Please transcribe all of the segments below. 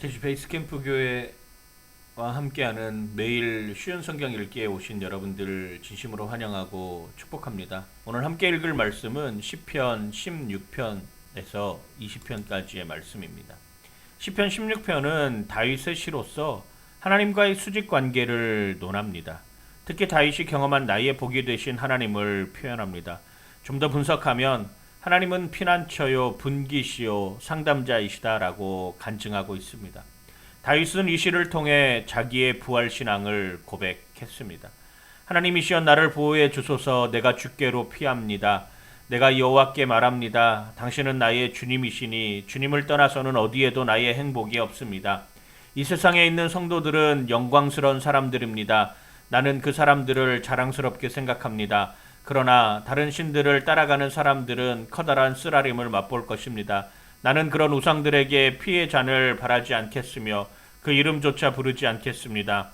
제주 베이스 캠프 교회와 함께하는 매일 쉬운 성경 읽기에 오신 여러분들 진심으로 환영하고 축복합니다. 오늘 함께 읽을 말씀은 시편 16편에서 20편까지의 말씀입니다. 시편 16편은 다윗의 시로서 하나님과의 수직 관계를 논합니다. 특히 다윗이 경험한 나의 복이 되신 하나님을 표현합니다. 좀 더 분석하면 하나님은 피난처요 분기시요 상담자이시다라고 간증하고 있습니다. 다윗은 이 시를 통해 자기의 부활 신앙을 고백했습니다. 하나님이시여 나를 보호해 주소서 내가 주께로 피합니다. 내가 여호와께 말합니다. 당신은 나의 주님이시니 주님을 떠나서는 어디에도 나의 행복이 없습니다. 이 세상에 있는 성도들은 영광스러운 사람들입니다. 나는 그 사람들을 자랑스럽게 생각합니다. 그러나 다른 신들을 따라가는 사람들은 커다란 쓰라림을 맛볼 것입니다. 나는 그런 우상들에게 피의 잔을 바라지 않겠으며 그 이름조차 부르지 않겠습니다.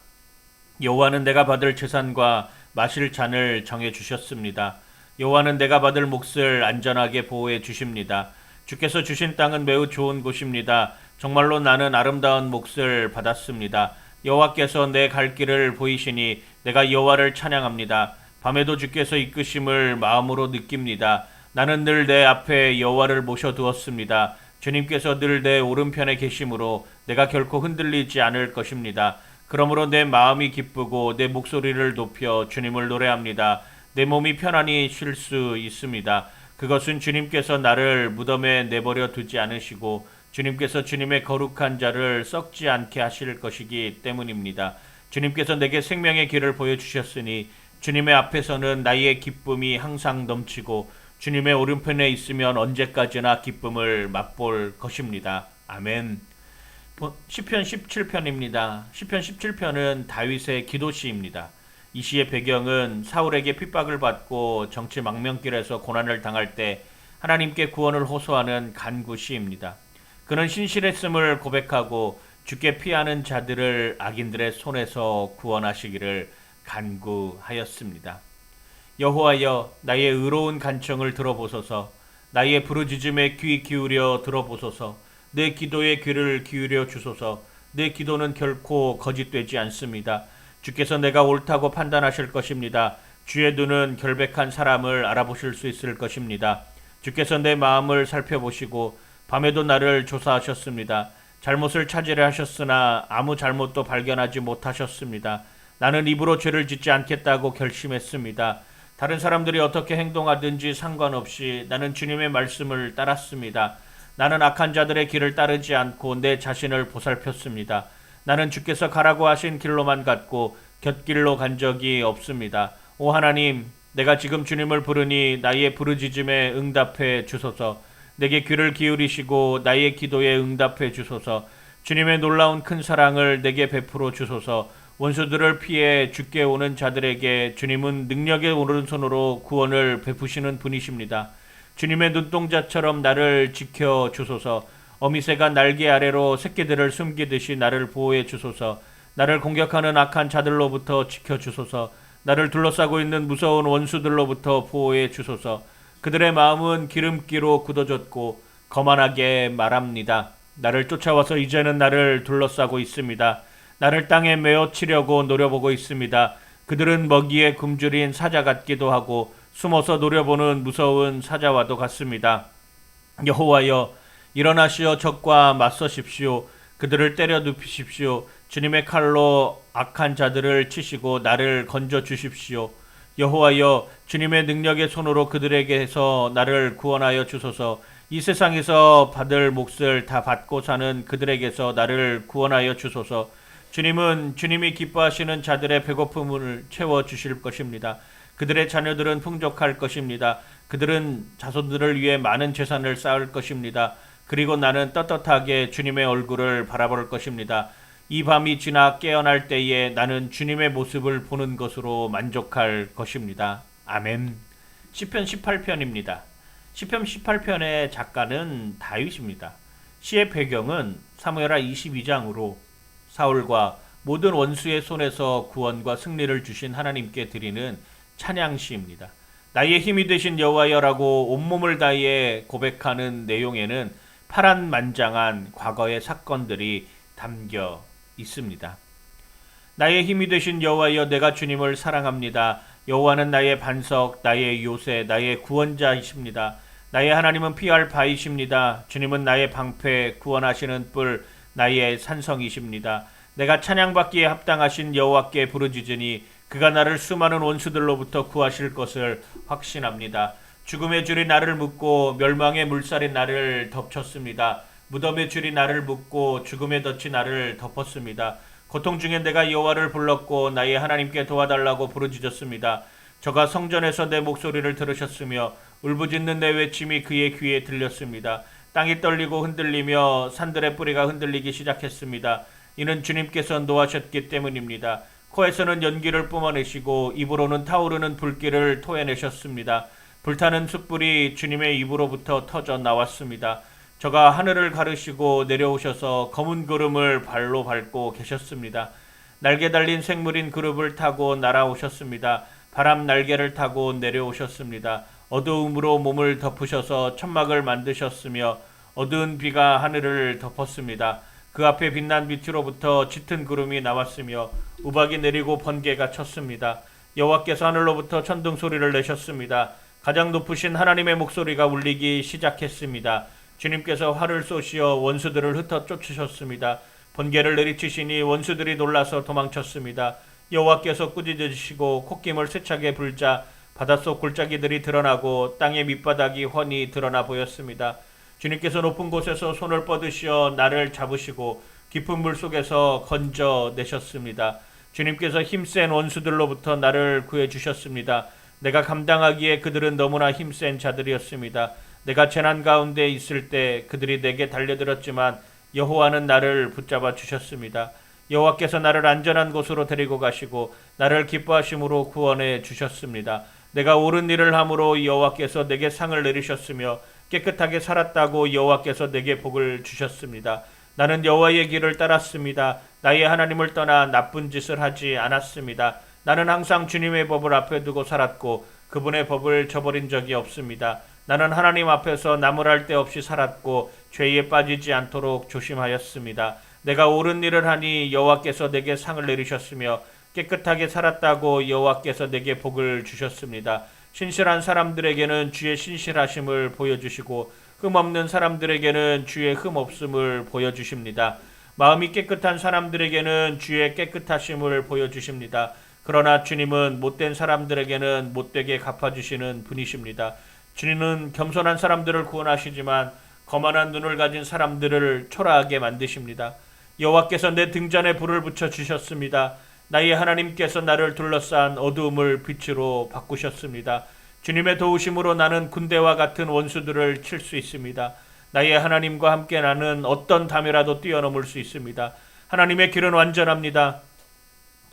여호와는 내가 받을 재산과 마실 잔을 정해 주셨습니다. 여호와는 내가 받을 몫을 안전하게 보호해 주십니다. 주께서 주신 땅은 매우 좋은 곳입니다. 정말로 나는 아름다운 몫을 받았습니다. 여호와께서 내 갈 길을 보이시니 내가 여호와를 찬양합니다. 밤에도 주께서 이끄심을 마음으로 느낍니다. 나는 늘 내 앞에 여호와를 모셔두었습니다. 주님께서 늘 내 오른편에 계심으로 내가 결코 흔들리지 않을 것입니다. 그러므로 내 마음이 기쁘고 내 목소리를 높여 주님을 노래합니다. 내 몸이 편안히 쉴 수 있습니다. 그것은 주님께서 나를 무덤에 내버려 두지 않으시고 주님께서 주님의 거룩한 자를 썩지 않게 하실 것이기 때문입니다. 주님께서 내게 생명의 길을 보여주셨으니 주님의 앞에서는 나의 기쁨이 항상 넘치고 주님의 오른편에 있으면 언제까지나 기쁨을 맛볼 것입니다. 아멘. 시편 17편입니다. 시편 17편은 다윗의 기도시입니다. 이 시의 배경은 사울에게 핍박을 받고 정치 망명길에서 고난을 당할 때 하나님께 구원을 호소하는 간구 시입니다. 그는 신실했음을 고백하고 주께 피하는 자들을 악인들의 손에서 구원하시기를 간구하였습니다. 여호와여 나의 의로운 간청을 들어보소서 나의 부르짖음에 귀 기울여 들어보소서 내 기도에 귀를 기울여 주소서 내 기도는 결코 거짓되지 않습니다. 주께서 내가 옳다고 판단하실 것입니다. 주의 눈은 결백한 사람을 알아보실 수 있을 것입니다. 주께서 내 마음을 살펴보시고 밤에도 나를 조사하셨습니다. 잘못을 찾으려 하셨으나 아무 잘못도 발견하지 못하셨습니다. 나는 입으로 죄를 짓지 않겠다고 결심했습니다. 다른 사람들이 어떻게 행동하든지 상관없이 나는 주님의 말씀을 따랐습니다. 나는 악한 자들의 길을 따르지 않고 내 자신을 보살폈습니다. 나는 주께서 가라고 하신 길로만 갔고 곁길로 간 적이 없습니다. 오 하나님, 내가 지금 주님을 부르니 나의 부르짖음에 응답해 주소서. 내게 귀를 기울이시고 나의 기도에 응답해 주소서. 주님의 놀라운 큰 사랑을 내게 베풀어 주소서. 원수들을 피해 죽게 오는 자들에게 주님은 능력의 오른손으로 구원을 베푸시는 분이십니다. 주님의 눈동자처럼 나를 지켜 주소서. 어미새가 날개 아래로 새끼들을 숨기듯이 나를 보호해 주소서. 나를 공격하는 악한 자들로부터 지켜 주소서. 나를 둘러싸고 있는 무서운 원수들로부터 보호해 주소서. 그들의 마음은 기름기로 굳어졌고 거만하게 말합니다. 나를 쫓아와서 이제는 나를 둘러싸고 있습니다. 나를 땅에 메어 치려고 노려보고 있습니다. 그들은 먹이에 굶주린 사자 같기도 하고 숨어서 노려보는 무서운 사자와도 같습니다. 여호와여 일어나시어 적과 맞서십시오. 그들을 때려 눕히십시오. 주님의 칼로 악한 자들을 치시고 나를 건져 주십시오. 여호와여 주님의 능력의 손으로 그들에게서 나를 구원하여 주소서. 이 세상에서 받을 몫을 다 받고 사는 그들에게서 나를 구원하여 주소서. 주님은 주님이 기뻐하시는 자들의 배고픔을 채워 주실 것입니다. 그들의 자녀들은 풍족할 것입니다. 그들은 자손들을 위해 많은 재산을 쌓을 것입니다. 그리고 나는 떳떳하게 주님의 얼굴을 바라볼 것입니다. 이 밤이 지나 깨어날 때에 나는 주님의 모습을 보는 것으로 만족할 것입니다. 아멘. 시편 18편입니다. 시편 18편의 작가는 다윗입니다. 시의 배경은 사무엘하 22장으로 사울과 모든 원수의 손에서 구원과 승리를 주신 하나님께 드리는 찬양시입니다. 나의 힘이 되신 여호와여라고 온몸을 다해 고백하는 내용에는 파란만장한 과거의 사건들이 담겨 있습니다. 나의 힘이 되신 여호와여 내가 주님을 사랑합니다. 여호와는 나의 반석, 나의 요새, 나의 구원자이십니다. 나의 하나님은 피할 바이십니다. 주님은 나의 방패, 구원하시는 뿔, 나의 산성이십니다. 내가 찬양받기에 합당하신 여호와께 부르짖으니 그가 나를 수많은 원수들로부터 구하실 것을 확신합니다. 죽음의 줄이 나를 묶고 멸망의 물살이 나를 덮쳤습니다. 무덤의 줄이 나를 묶고 죽음의 덫이 나를 덮었습니다. 고통 중에 내가 여호와를 불렀고 나의 하나님께 도와달라고 부르짖었습니다. 저가 성전에서 내 목소리를 들으셨으며 울부짖는 내 외침이 그의 귀에 들렸습니다. 땅이 떨리고 흔들리며 산들의 뿌리가 흔들리기 시작했습니다. 이는 주님께서 노하셨기 때문입니다. 코에서는 연기를 뿜어내시고 입으로는 타오르는 불길을 토해내셨습니다. 불타는 숯불이 주님의 입으로부터 터져 나왔습니다. 저가 하늘을 가르시고 내려오셔서 검은 구름을 발로 밟고 계셨습니다. 날개 달린 생물인 그룹을 타고 날아오셨습니다. 바람 날개를 타고 내려오셨습니다. 어두움으로 몸을 덮으셔서 천막을 만드셨으며 어두운 비가 하늘을 덮었습니다. 그 앞에 빛난 빛으로부터 짙은 구름이 나왔으며 우박이 내리고 번개가 쳤습니다. 여호와께서 하늘로부터 천둥 소리를 내셨습니다. 가장 높으신 하나님의 목소리가 울리기 시작했습니다. 주님께서 활을 쏘시어 원수들을 흩어 쫓으셨습니다. 번개를 내리치시니 원수들이 놀라서 도망쳤습니다. 여호와께서 꾸짖으시고 콧김을 세차게 불자 바닷속 골짜기들이 드러나고 땅의 밑바닥이 훤히 드러나 보였습니다. 주님께서 높은 곳에서 손을 뻗으시어 나를 잡으시고 깊은 물 속에서 건져 내셨습니다. 주님께서 힘센 원수들로부터 나를 구해 주셨습니다. 내가 감당하기에 그들은 너무나 힘센 자들이었습니다. 내가 재난 가운데 있을 때 그들이 내게 달려들었지만 여호와는 나를 붙잡아 주셨습니다. 여호와께서 나를 안전한 곳으로 데리고 가시고 나를 기뻐하심으로 구원해 주셨습니다. 내가 옳은 일을 함으로 여호와께서 내게 상을 내리셨으며 깨끗하게 살았다고 여호와께서 내게 복을 주셨습니다. 나는 여호와의 길을 따랐습니다. 나의 하나님을 떠나 나쁜 짓을 하지 않았습니다. 나는 항상 주님의 법을 앞에 두고 살았고 그분의 법을 저버린 적이 없습니다. 나는 하나님 앞에서 나무랄 데 없이 살았고 죄에 빠지지 않도록 조심하였습니다. 내가 옳은 일을 하니 여호와께서 내게 상을 내리셨으며 깨끗하게 살았다고 여호와께서 내게 복을 주셨습니다. 신실한 사람들에게는 주의 신실하심을 보여주시고 흠없는 사람들에게는 주의 흠없음을 보여주십니다. 마음이 깨끗한 사람들에게는 주의 깨끗하심을 보여주십니다. 그러나 주님은 못된 사람들에게는 못되게 갚아주시는 분이십니다. 주님은 겸손한 사람들을 구원하시지만 거만한 눈을 가진 사람들을 초라하게 만드십니다. 여호와께서 내 등잔에 불을 붙여 주셨습니다. 나의 하나님께서 나를 둘러싼 어두움을 빛으로 바꾸셨습니다. 주님의 도우심으로 나는 군대와 같은 원수들을 칠 수 있습니다. 나의 하나님과 함께 나는 어떤 담이라도 뛰어넘을 수 있습니다. 하나님의 길은 완전합니다.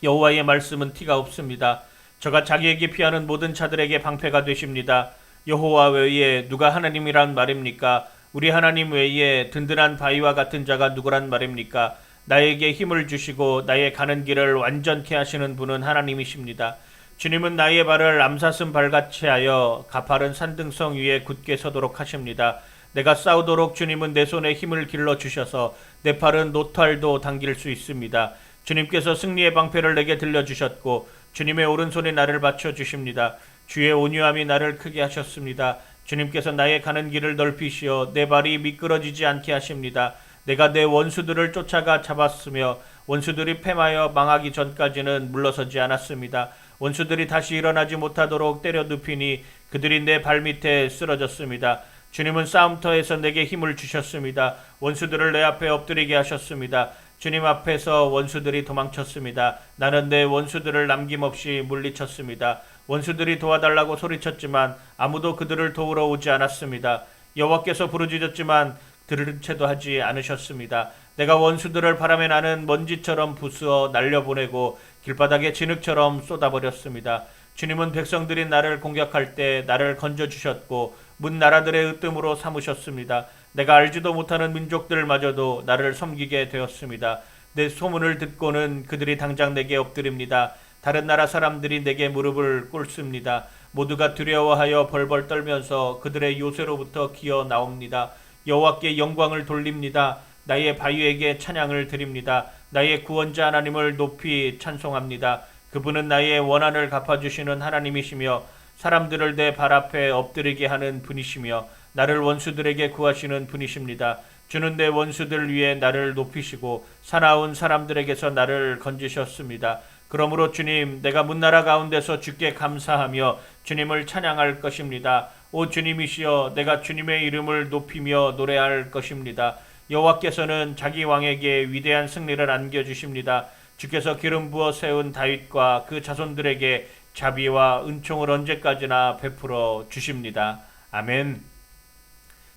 여호와의 말씀은 티가 없습니다. 저가 자기에게 피하는 모든 자들에게 방패가 되십니다. 여호와 외에 누가 하나님이란 말입니까? 우리 하나님 외에 든든한 바위와 같은 자가 누구란 말입니까? 나에게 힘을 주시고 나의 가는 길을 완전케 하시는 분은 하나님이십니다. 주님은 나의 발을 암사슴 발같이 하여 가파른 산등성 위에 굳게 서도록 하십니다. 내가 싸우도록 주님은 내 손에 힘을 길러 주셔서 내 팔은 노탈도 당길 수 있습니다. 주님께서 승리의 방패를 내게 들려 주셨고 주님의 오른손에 나를 받쳐 주십니다. 주의 온유함이 나를 크게 하셨습니다. 주님께서 나의 가는 길을 넓히시어 내 발이 미끄러지지 않게 하십니다. 내가 내 원수들을 쫓아가 잡았으며 원수들이 패하여 망하기 전까지는 물러서지 않았습니다. 원수들이 다시 일어나지 못하도록 때려 눕히니 그들이 내 발밑에 쓰러졌습니다. 주님은 싸움터에서 내게 힘을 주셨습니다. 원수들을 내 앞에 엎드리게 하셨습니다. 주님 앞에서 원수들이 도망쳤습니다. 나는 내 원수들을 남김없이 물리쳤습니다. 원수들이 도와달라고 소리쳤지만 아무도 그들을 도우러 오지 않았습니다. 여호와께서 부르짖었지만 들을 채도 하지 않으셨습니다. 내가 원수들을 바람에 나는 먼지처럼 부수어 날려보내고 길바닥에 진흙처럼 쏟아버렸습니다. 주님은 백성들이 나를 공격할 때 나를 건져주셨고 문 나라들의 으뜸으로 삼으셨습니다. 내가 알지도 못하는 민족들마저도 나를 섬기게 되었습니다. 내 소문을 듣고는 그들이 당장 내게 엎드립니다. 다른 나라 사람들이 내게 무릎을 꿇습니다. 모두가 두려워하여 벌벌 떨면서 그들의 요새로부터 기어 나옵니다. 여호와께 영광을 돌립니다. 나의 바위에게 찬양을 드립니다. 나의 구원자 하나님을 높이 찬송합니다. 그분은 나의 원한을 갚아주시는 하나님이시며 사람들을 내 발 앞에 엎드리게 하는 분이시며 나를 원수들에게 구하시는 분이십니다. 주는 내 원수들 위에 나를 높이시고 사나운 사람들에게서 나를 건지셨습니다. 그러므로 주님, 내가 문나라 가운데서 주께 감사하며 주님을 찬양할 것입니다. 오 주님이시여, 내가 주님의 이름을 높이며 노래할 것입니다. 여호와께서는 자기 왕에게 위대한 승리를 안겨 주십니다. 주께서 기름 부어 세운 다윗과 그 자손들에게 자비와 은총을 언제까지나 베풀어 주십니다. 아멘.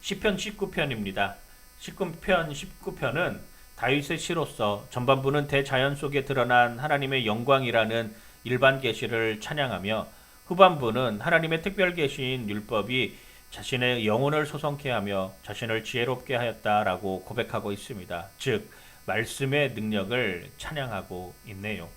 시편 19편입니다. 19편 19편은 다윗의 시로서 전반부는 대자연 속에 드러난 하나님의 영광이라는 일반 계시를 찬양하며 후반부는 하나님의 특별 계시인 율법이 자신의 영혼을 소성케 하며 자신을 지혜롭게 하였다라고 고백하고 있습니다. 즉 말씀의 능력을 찬양하고 있네요.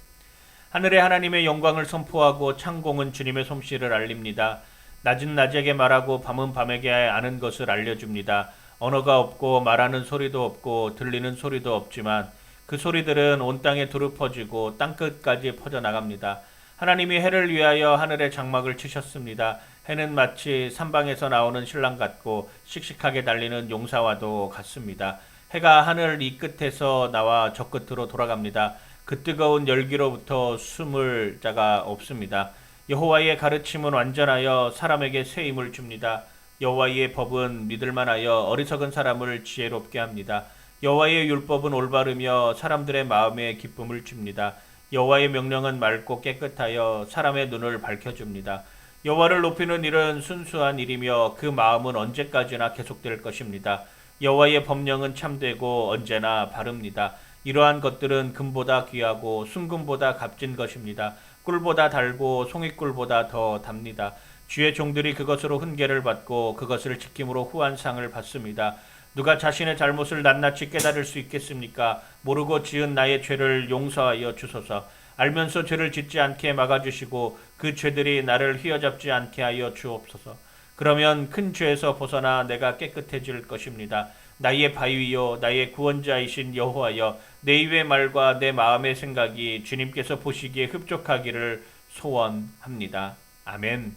하늘의 하나님의 영광을 선포하고 창공은 주님의 솜씨를 알립니다. 낮은 낮에게 말하고 밤은 밤에게 아는 것을 알려줍니다. 언어가 없고 말하는 소리도 없고 들리는 소리도 없지만 그 소리들은 온 땅에 두루 퍼지고 땅끝까지 퍼져나갑니다. 하나님이 해를 위하여 하늘에 장막을 치셨습니다. 해는 마치 산방에서 나오는 신랑 같고 씩씩하게 달리는 용사와도 같습니다. 해가 하늘 이 끝에서 나와 저 끝으로 돌아갑니다. 그 뜨거운 열기로부터 숨을 자가 없습니다. 여호와의 가르침은 완전하여 사람에게 새 힘을 줍니다. 여호와의 법은 믿을만하여 어리석은 사람을 지혜롭게 합니다. 여호와의 율법은 올바르며 사람들의 마음에 기쁨을 줍니다. 여호와의 명령은 맑고 깨끗하여 사람의 눈을 밝혀줍니다. 여호와를 높이는 일은 순수한 일이며 그 마음은 언제까지나 계속될 것입니다. 여호와의 법령은 참되고 언제나 바릅니다. 이러한 것들은 금보다 귀하고 순금보다 값진 것입니다. 꿀보다 달고 송이꿀보다 더 답니다. 주의 종들이 그것으로 훈계를 받고 그것을 지킴으로 후한 상을 받습니다. 누가 자신의 잘못을 낱낱이 깨달을 수 있겠습니까? 모르고 지은 나의 죄를 용서하여 주소서. 알면서 죄를 짓지 않게 막아주시고 그 죄들이 나를 휘어잡지 않게 하여 주옵소서. 그러면 큰 죄에서 벗어나 내가 깨끗해질 것입니다. 나의 바위요 나의 구원자이신 여호와여 내 입의 말과 내 마음의 생각이 주님께서 보시기에 흡족하기를 소원합니다. 아멘.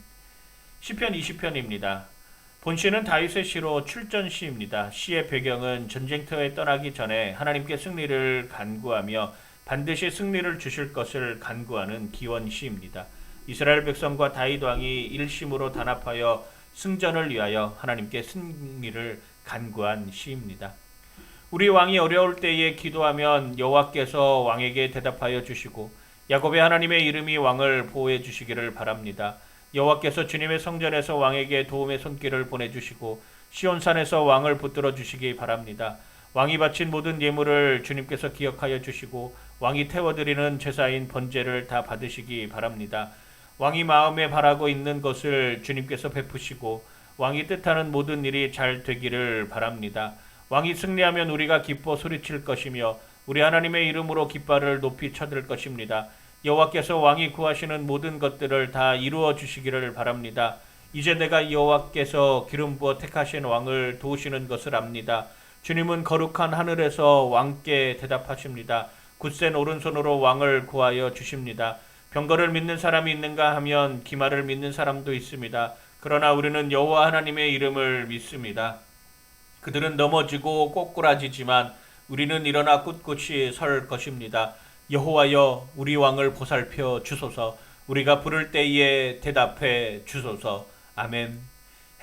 시편 20편입니다. 본시는 다윗의 시로 출전 시입니다. 시의 배경은 전쟁터에 떠나기 전에 하나님께 승리를 간구하며 반드시 승리를 주실 것을 간구하는 기원 시입니다. 이스라엘 백성과 다윗 왕이 일심으로 단합하여 승전을 위하여 하나님께 승리를 간구한 시입니다. 우리 왕이 어려울 때에 기도하면 여호와께서 왕에게 대답하여 주시고 야곱의 하나님의 이름이 왕을 보호해 주시기를 바랍니다. 여호와께서 주님의 성전에서 왕에게 도움의 손길을 보내 주시고 시온산에서 왕을 붙들어 주시기 바랍니다. 왕이 바친 모든 예물을 주님께서 기억하여 주시고 왕이 태워드리는 제사인 번제를 다 받으시기 바랍니다. 왕이 마음에 바라고 있는 것을 주님께서 베푸시고 왕이 뜻하는 모든 일이 잘 되기를 바랍니다. 왕이 승리하면 우리가 기뻐 소리칠 것이며 우리 하나님의 이름으로 깃발을 높이 쳐들 것입니다. 여호와께서 왕이 구하시는 모든 것들을 다 이루어 주시기를 바랍니다. 이제 내가 여호와께서 기름 부어 택하신 왕을 도우시는 것을 압니다. 주님은 거룩한 하늘에서 왕께 대답하십니다. 굳센 오른손으로 왕을 구하여 주십니다. 병거를 믿는 사람이 있는가 하면 기마를 믿는 사람도 있습니다. 그러나 우리는 여호와 하나님의 이름을 믿습니다. 그들은 넘어지고 꼬꾸라지지만 우리는 일어나 꿋꿋이 설 것입니다. 여호와여 우리 왕을 보살펴 주소서. 우리가 부를 때에 대답해 주소서. 아멘.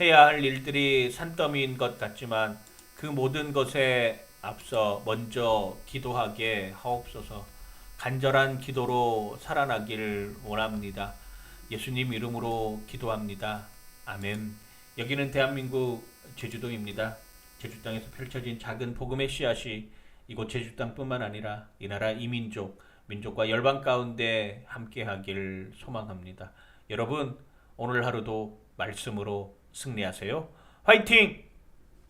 해야 할 일들이 산더미인 것 같지만 그 모든 것에 앞서 먼저 기도하게 하옵소서. 간절한 기도로 살아나길 원합니다. 예수님 이름으로 기도합니다. 아멘. 여기는 대한민국 제주도입니다. 제주 땅에서 펼쳐진 작은 복음의 씨앗이 이곳 제주 땅뿐만 아니라 이 나라 이민족, 민족과 열방 가운데 함께하길 소망합니다. 여러분 오늘 하루도 말씀으로 승리하세요. 화이팅!